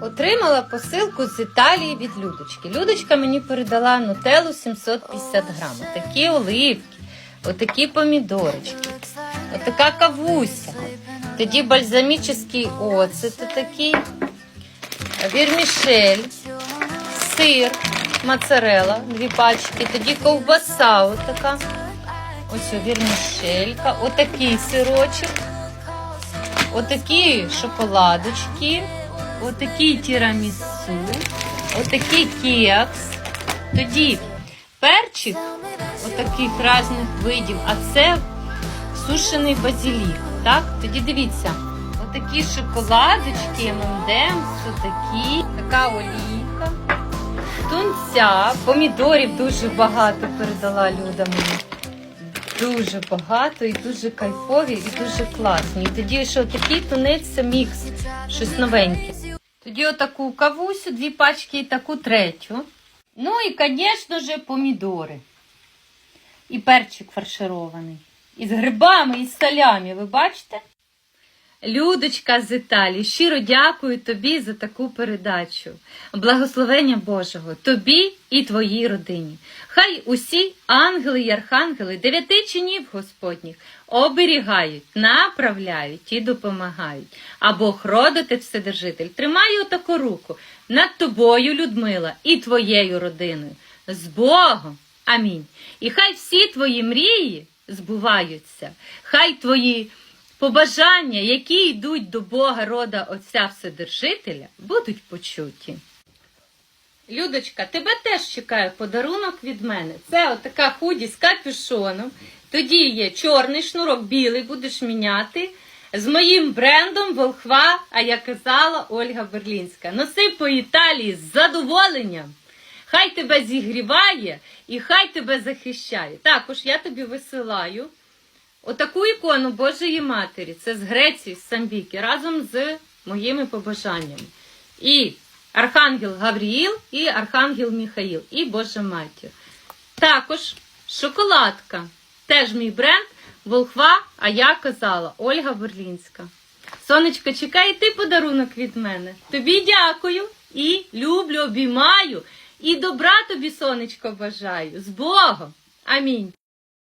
Отримала посилку з Італії від Людочки. Людочка мені передала нутеллу 750 грам. Такі оливки, отакі помідорочки, отака кавуся. Тоді бальзамічний оцет такий, вірмішель, сир, моцарела, дві пачки, тоді ковбаса отака. Ось вірмішелька, отакий сирочок, отакі шоколадочки, отакий тірамісу, отакий кекс. Тоді перчик отаких різних видів, а це сушений базилік. Так? Тоді дивіться, отакі шоколадочки, ММДМС, отакі, така олійка, тунця, помідорів дуже багато передала Люда мені. Дуже багато і дуже кайфові, і дуже класні. І тоді що такий тунець це мікс, щось новеньке. Тоді отаку кавусю, дві пачки і таку третю. Ну і, звісно ж, помідори. І перчик фарширований. І з грибами, і з салямі, ви бачите? Людочка з Італії, щиро дякую тобі за таку передачу. Благословення Божого тобі і твоїй родині. Хай усі ангели й архангели дев'яти чинів Господніх оберігають, направляють і допомагають. А Бог родити Вседержитель, тримає отаку руку над тобою, Людмила, і твоєю родиною. З Богом! Амінь. І хай всі твої мрії збуваються, хай твої побажання, які йдуть до Бога рода Отця Вседержителя, будуть почуті. Людочка, тебе теж чекає подарунок від мене. Це отака худі з капюшоном. Тоді є чорний шнурок, білий будеш міняти. З моїм брендом Волхва, а я казала Ольга Берлінська. Носи по Італії з задоволенням. Хай тебе зігріває і хай тебе захищає. Також я тобі висилаю отаку ікону Божої Матері. Це з Греції, з Самбіки, разом з моїми побажаннями. І Архангел Гавріїл, і Архангел Міхаїл, і Божа Матір. Також шоколадка. Теж мій бренд Волхва, а я казала Ольга Берлінська. Сонечко, чекай ти подарунок від мене. Тобі дякую і люблю, обіймаю. І добра тобі, сонечко, бажаю. З Богом. Амінь.